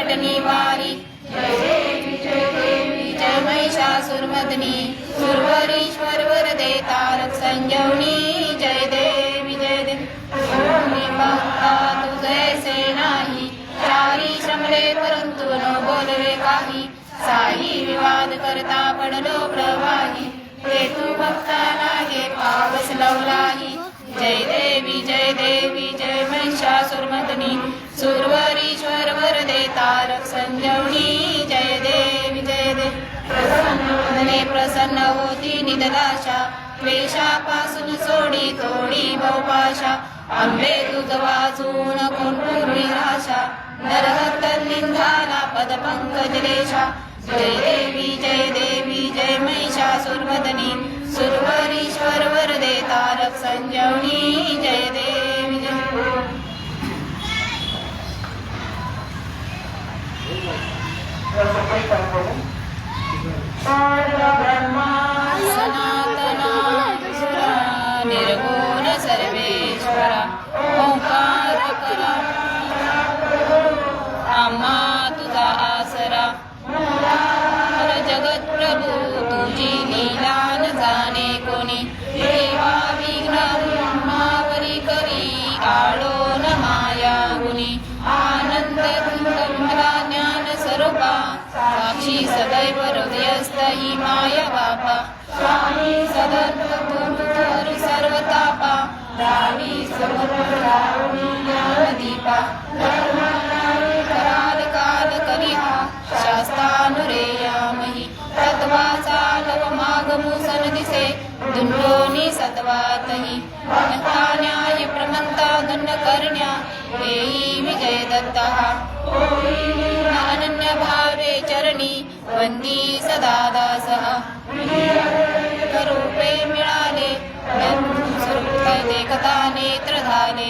संकट वारी। जय देवी जय देवी जय महिषासुरमर्दिनी सुरवरीश्वर वरदे तारक संजीवनी जय देवी जय देवी कोणी भक्ता जैसे नाही चारी श्रमले परंतु न बोलवे काही साई विवाद करता पडलो प्रवाही हे तू भक्ता लागे पावस लवलाही जय देवी जय देवी जय महिषासुरमर्दिनी सुरवरीश्वर वरदे तारक संजवणी जय देवी जय देवी प्रसन्न प्रसन्न होती निदलाशा क्लेशापासून सोडी थोडी बहुपाशा। आंबे तुझ वाचून कोण निराशा नरहत निंधाला पद पंकजलेशा जय देवी जय देवी जय महिषासुरमदनी सुरवरीश्वर वरदे तारक संजवणी जय देवी सर्वेश्वरा ओंकार करा आम्हा साक्षी सदैव हृदयस्थ ही माया बापा स्वामी सदर्भूतरु सर्वतापा. दावी समर्पणी ज्ञान दीपा कराल काल कलिहा शास्तानुरेयामहि तत्वाचा लव मागमु सत्वातहि महता न्याय प्रमंता दंड चरणी सदा दासः। रूपे मिळाले स्वरूप देखता नेत्र झाले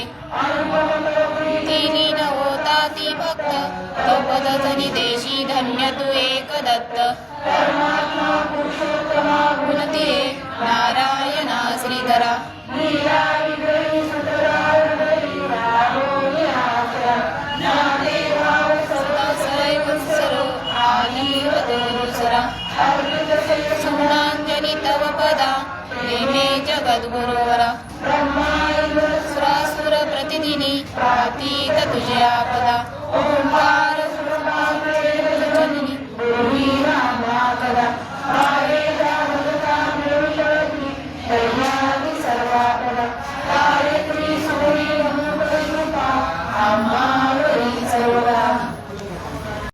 तिनी न होता ती भक्त तो पदजनी देशी धन्य तू एक दत्त। गुणते नारायणा श्रीधरा। आलीवदोरुसरा तव पदा प्रेमे जगद्गुरुवरा। सुरासुर प्रतिदिनी प्रातीत तुझ्या पदा ओंकार